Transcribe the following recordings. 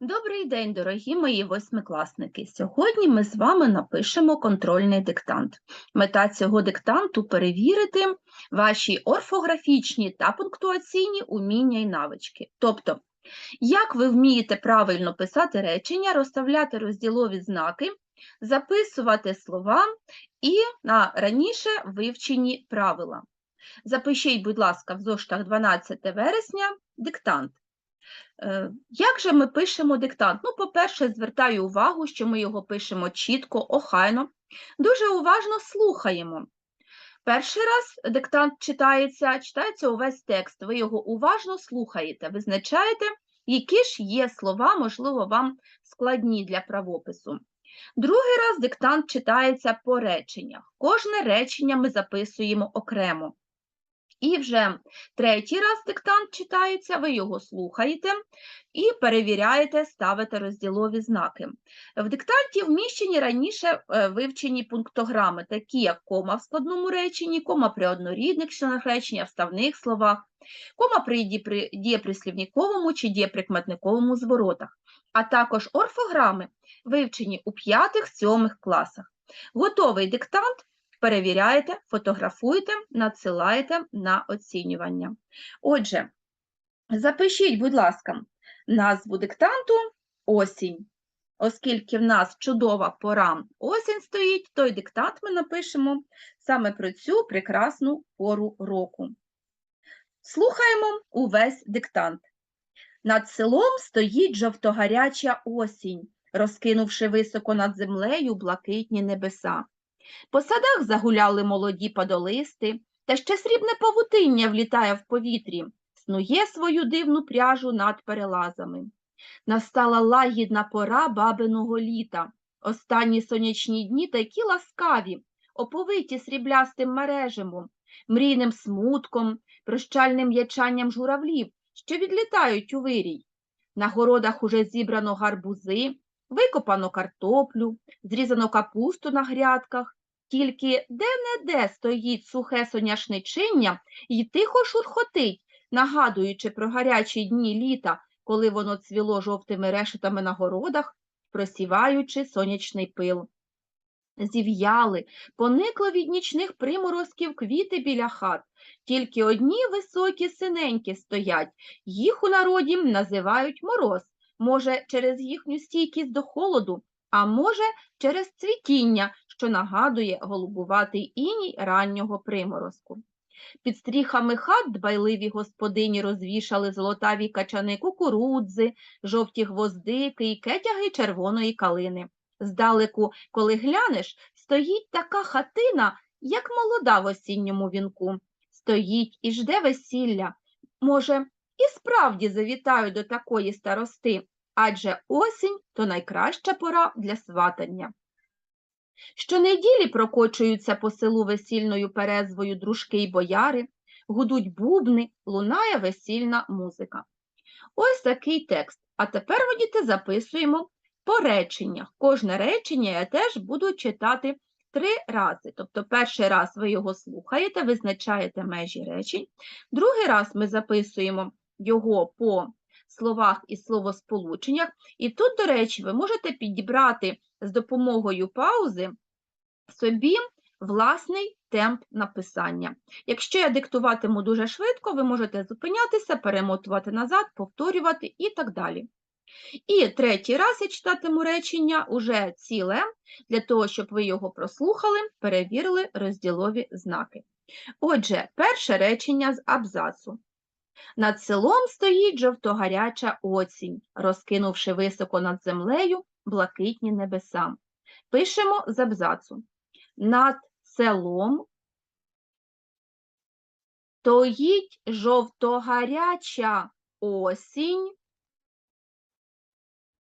Добрий день, дорогі мої восьмикласники. Сьогодні ми з вами напишемо контрольний диктант. Мета цього диктанту перевірити ваші орфографічні та пунктуаційні уміння і навички. Тобто, як ви вмієте правильно писати речення, розставляти розділові знаки, записувати слова і на раніше вивчені правила. Запишіть, будь ласка, в зоштах 12 вересня диктант. Е, Як же ми пишемо диктант? Ну, по-перше, звертаю увагу, що ми його пишемо чітко, охайно, дуже уважно слухаємо. Перший раз диктант читається, читається увесь текст, ви його уважно слухаєте, визначаєте, які ж є слова, можливо, вам складні для правопису. Другий раз диктант читається по реченнях. Кожне речення ми записуємо окремо. І вже третій раз диктант читається, ви його слухаєте і перевіряєте, ставите розділові знаки. В диктанті вміщені раніше е, вивчені пунктограми, такі як кома в складному реченні, кома при однорідних членах речення, вставних словах, кома при дієпри- дієприслівниковому чи дієприкметниковому зворотах, а також орфограми, вивчені у 5-7 класах. Готовий диктант перевіряєте, фотографуєте, надсилаєте на оцінювання. Отже, запишіть, будь ласка, назву диктанту осінь. Оскільки в нас чудова пора осінь стоїть, той диктант ми напишемо саме про цю прекрасну пору року. Слухаємо увесь диктант. Над селом стоїть жовтогаряча осінь, розкинувши високо над землею блакитні небеса. По садах загуляли молоді падолисти, та ще срібне павутиння влітає в повітрі, снує свою дивну пряжу над перелазами. Настала лагідна пора бабиного літа. Останні сонячні дні такі ласкаві, оповиті сріблястим мережимом, мрійним смутком, прощальним ячанням журавлів, що відлітають у вирій. На городах уже зібрано гарбузи, викопано картоплю, зрізано капусту на грядках, тільки де-не-де стоїть сухе соняшничиння і тихо шурхотить, нагадуючи про гарячі дні літа, коли воно цвіло жовтими решетами на городах, просіваючи сонячний пил. Зів'яли, поникли від нічних приморозків квіти біля хат, тільки одні високі синенькі стоять, їх у народі називають мороз, може, через їхню стійкість до холоду, а може, через цвітіння, що нагадує голубуватий іній раннього приморозку. Під стріхами хат дбайливі господині розвішали золотаві качани кукурудзи, жовті гвоздики і кетяги червоної калини. Здалеку, коли глянеш, стоїть така хатина, як молода в осінньому вінку. Стоїть і жде весілля. Може, і справді завітаю до такої старости, адже осінь то найкраща пора для сватання. Щонеділі прокочуються по селу весільною перезвою дружки й бояри, гудуть бубни, лунає весільна музика. Ось такий текст. А тепер, діти, записуємо по реченнях. Кожне речення я теж буду читати три рази. Тобто, перший раз ви його слухаєте, визначаєте межі речень. Другий раз ми записуємо його по словах і словосполученнях. І тут, до речі, ви можете підібрати з допомогою паузи собі власний темп написання. Якщо я диктуватиму дуже швидко, ви можете зупинятися, перемотувати назад, повторювати і так далі. І третій раз я читатиму речення уже ціле, для того, щоб ви його прослухали, перевірили розділові знаки. Отже, перше речення з абзацу. Над селом стоїть жовтогаряча осінь, розкинувши високо над землею блакитні небеса. Пишемо з абзацу. Над селом стоїть жовтогаряча осінь,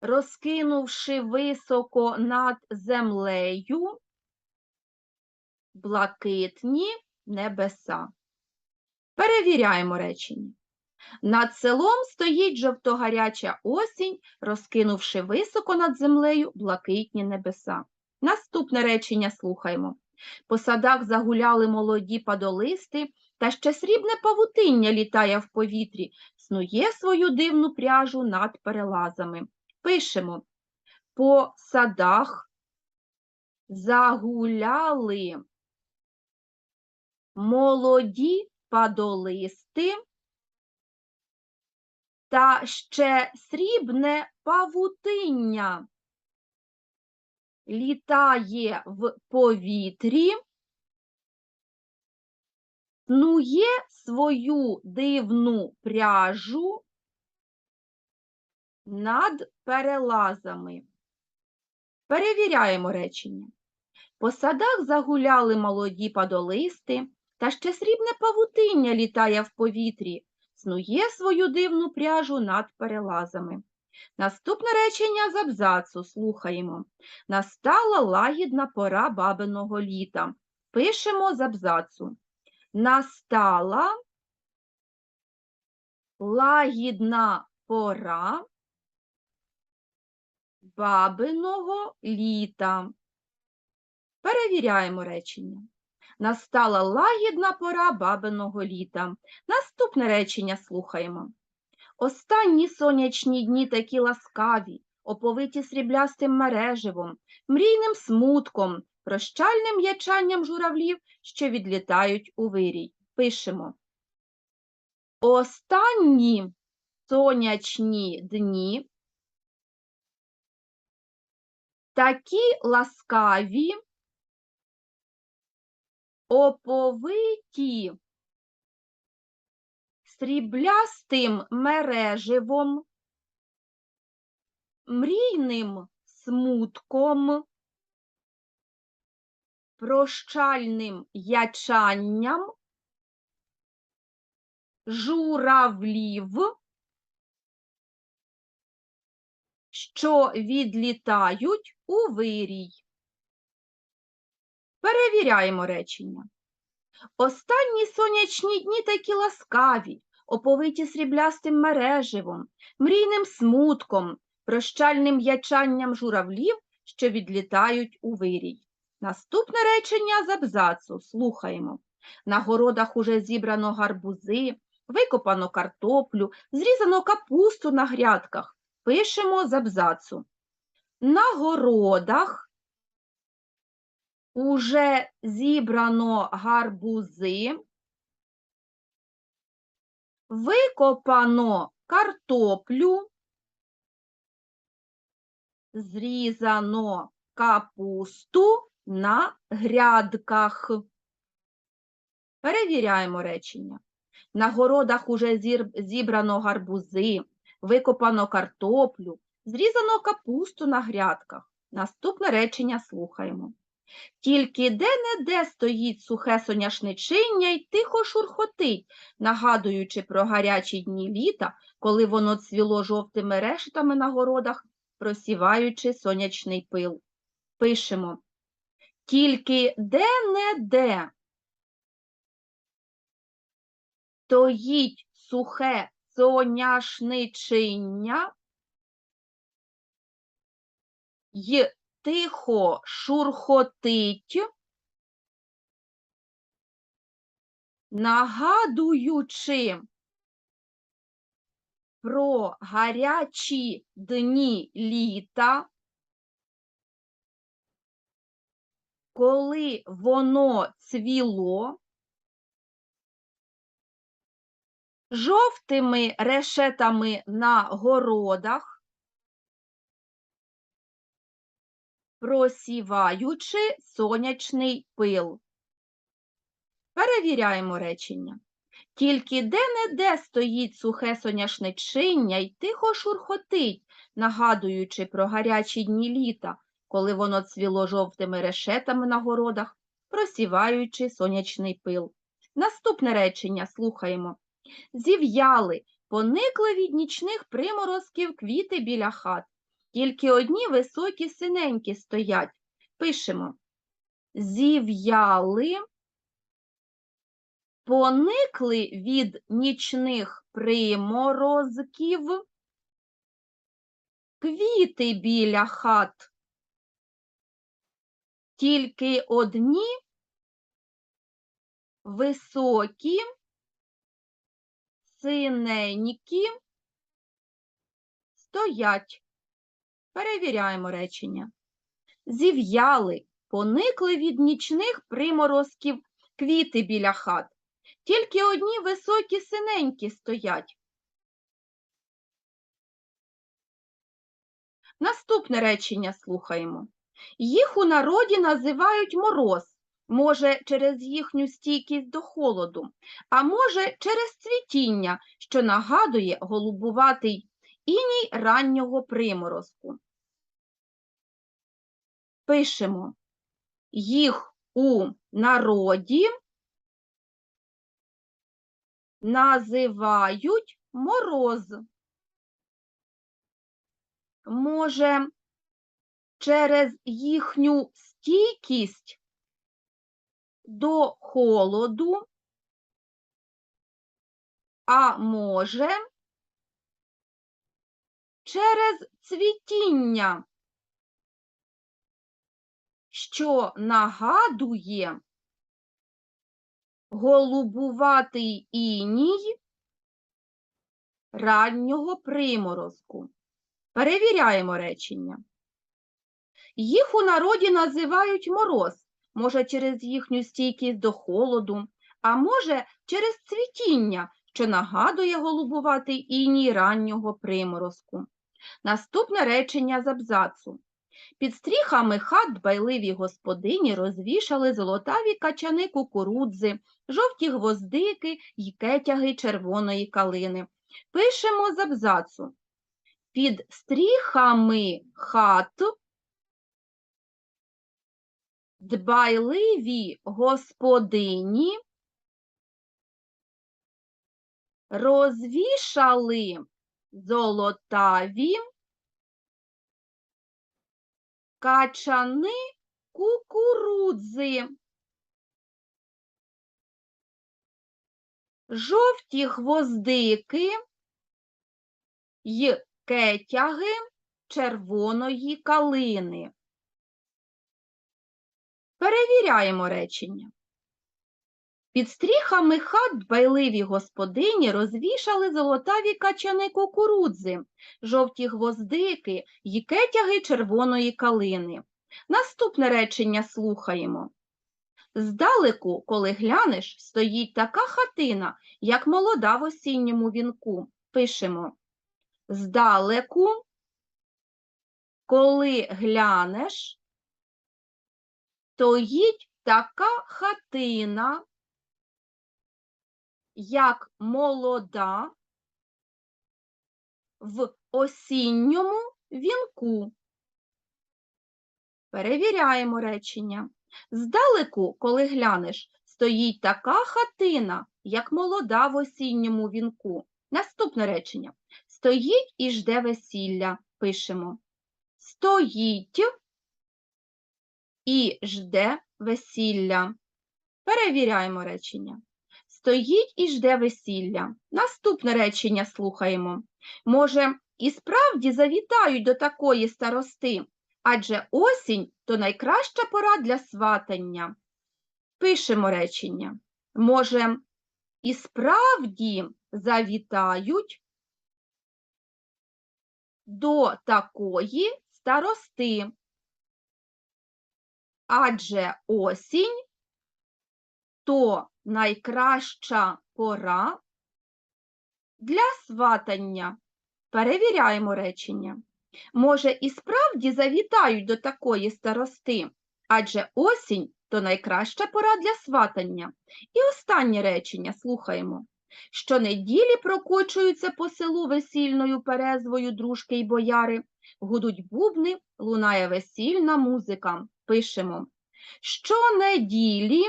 розкинувши високо над землею блакитні небеса. Перевіряємо речення. Над селом стоїть жовтогаряча осінь, розкинувши високо над землею блакитні небеса. Наступне речення слухаємо. По садах загуляли молоді падолисти, та ще срібне павутиння літає в повітрі, снує свою дивну пряжу над перелазами. Пишемо. По садах загуляли молоді падолисти та ще срібне павутиння літає в повітрі, снує свою дивну пряжу над перелазами. Перевіряємо речення. По садах загуляли молоді падолисти, та ще срібне павутиння літає в повітрі, снує свою дивну пряжу над перелазами. Наступне речення з абзацу слухаємо. Настала лагідна пора бабиного літа. Пишемо з абзацу. Настала лагідна пора бабиного літа. Перевіряємо речення. Настала лагідна пора бабиного літа. Наступне речення слухаємо. Останні сонячні дні такі ласкаві, оповиті сріблястим мереживом, мрійним смутком, прощальним ячанням журавлів, що відлітають у вирій. Пишемо. Останні сонячні дні такі ласкаві, оповиті сріблястим мереживом, мрійним смутком, прощальним ячанням, журавлів, що відлітають у вирій. Перевіряємо речення. Останні сонячні дні такі ласкаві, оповиті сріблястим мереживом, мрійним смутком, прощальним ячанням журавлів, що відлітають у вирій. Наступне речення з абзацу слухаємо. На городах уже зібрано гарбузи, викопано картоплю, зрізано капусту на грядках. Пишемо з абзацу. На городах уже зібрано гарбузи, викопано картоплю, зрізано капусту на грядках. Перевіряємо речення. На городах уже зібрано гарбузи, викопано картоплю, зрізано капусту на грядках. Наступне речення слухаємо. Тільки де-не-де стоїть сухе соняшничиння й тихо шурхотить, нагадуючи про гарячі дні літа, коли воно цвіло жовтими решетами на городах, просіваючи сонячний пил. Пишемо. Тільки де-не-де стоїть сухе соняшничиння й тихо шурхотить, нагадуючи про гарячі дні літа, коли воно цвіло, жовтими решетами на городах, просіваючи сонячний пил. Перевіряємо речення. Тільки де-не-де стоїть сухе соняшничиння й тихо шурхотить, нагадуючи про гарячі дні літа, коли воно цвіло жовтими решетами на городах, просіваючи сонячний пил. Наступне речення слухаємо. Зів'яли, поникли від нічних приморозків квіти біля хат. Тільки одні високі синенькі стоять. Пишемо. Зів'яли, поникли від нічних приморозків, квіти біля хат. Тільки одні високі, синенькі стоять. Перевіряємо речення. Зів'яли, поникли від нічних приморозків квіти біля хат. Тільки одні високі синенькі стоять. Наступне речення слухаємо. Їх у народі називають мороз, може, через їхню стійкість до холоду, а може, через цвітіння, що нагадує голубуватий іній раннього приморозку. Пишемо їх у народі називають мороз. Може, через їхню стійкість до холоду, а може, через цвітіння, що нагадує голубуватий іній раннього приморозку. Перевіряємо речення. Їх у народі називають мороз, може через їхню стійкість до холоду, а може через цвітіння, що нагадує голубуватий іній раннього приморозку. Наступне речення з абзацу. Під стріхами хат дбайливі господині розвішали золотаві качани кукурудзи, жовті гвоздики й кетяги червоної калини. Пишемо з абзацу. Під стріхами хат дбайливі господині розвішали золотаві качани кукурудзи, жовті гвоздики й кетяги червоної калини. Перевіряємо речення. Під стріхами хат дбайливі господині розвішали золотаві качани кукурудзи, жовті гвоздики й кетяги червоної калини. Наступне речення слухаємо. Здалеку, коли глянеш, стоїть така хатина, як молода в осінньому вінку. Пишемо. Здалеку, коли глянеш, стоїть така хатина, як молода в осінньому вінку. Перевіряємо речення. Здалеку, коли глянеш, стоїть така хатина, як молода в осінньому вінку. Наступне речення. Стоїть і жде весілля. Пишемо. Стоїть і жде весілля. Перевіряємо речення. Стоїть і жде весілля. Наступне речення слухаємо. Може, і справді завітають до такої старости, адже осінь то найкраща пора для сватання. Пишемо речення. Може, і справді завітають до такої старости. Адже осінь то найкраща пора для сватання. Перевіряємо речення. Може, і справді завітають до такої старости, адже осінь то найкраща пора для сватання. І останнє речення слухаємо. Щонеділі прокочуються по селу весільною перезвою дружки й бояри, гудуть бубни, лунає весільна музика. Пишемо. Щонеділі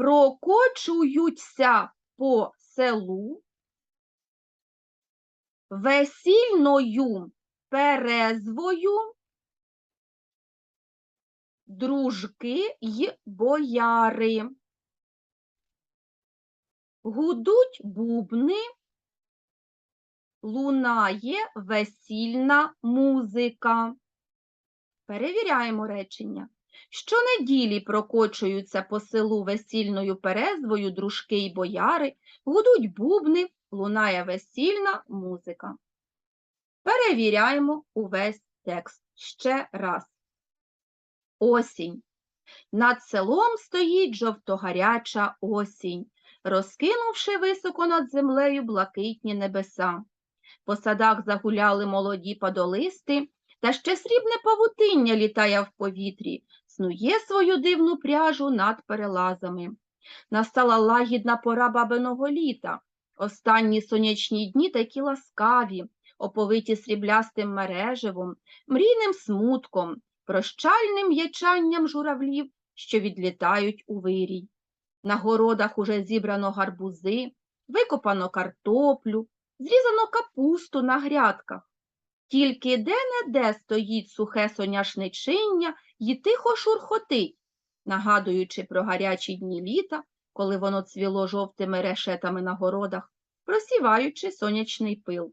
прокочуються по селу весільною перезвою дружки й бояри. Гудуть бубни, лунає весільна музика. Перевіряємо речення. Щонеділі прокочуються по селу весільною перезвою дружки й бояри, гудуть бубни, лунає весільна музика. Перевіряємо увесь текст ще раз. Осінь. Над селом стоїть жовтогаряча осінь, розкинувши високо над землею блакитні небеса. По садах загуляли молоді падолисти, та ще срібне павутиння літає в повітрі, снує свою дивну пряжу над перелазами. Настала лагідна пора бабиного літа. Останні сонячні дні такі ласкаві, оповиті сріблястим мереживом, мрійним смутком, прощальним ячанням журавлів, що відлітають у вирій. На городах уже зібрано гарбузи, викопано картоплю, зрізано капусту на грядках. Тільки де-не-де стоїть сухе соняшничиння і тихо шурхотить, нагадуючи про гарячі дні літа, коли воно цвіло жовтими решетами на городах, просіваючи сонячний пил.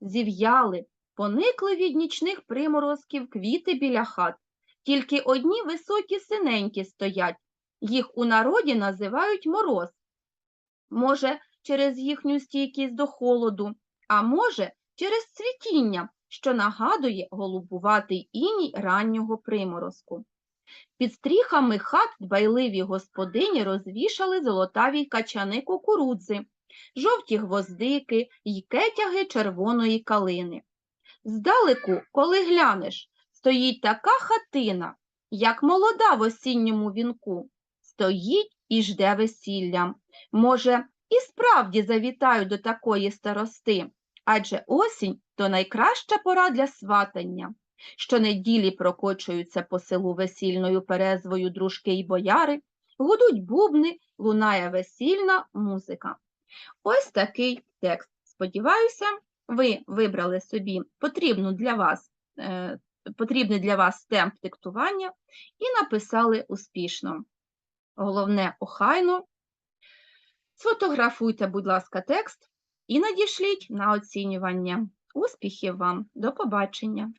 Зів'яли, поникли від нічних приморозків квіти біля хат, тільки одні високі синенькі стоять, їх у народі називають мороз. Може, через їхню стійкість до холоду, а може, через цвітіння, що нагадує голубуватий іній раннього приморозку. Під стріхами хат дбайливі господині розвішали золотаві качани кукурудзи, жовті гвоздики й кетяги червоної калини. Здалеку, коли глянеш, стоїть така хатина, як молода в осінньому вінку, стоїть і жде весілля. Може, і справді завітаю до такої старости, адже осінь то найкраща пора для сватання. Щонеділі прокочуються по селу весільною перезвою дружки й бояри, гудуть бубни, лунає весільна музика. Ось такий текст. Сподіваюся, ви вибрали собі потрібну для вас, е, потрібний для вас темп диктування і написали успішно. Головне, охайно. Сфотографуйте, будь ласка, текст і надішліть на оцінювання. Успіхів вам! До побачення!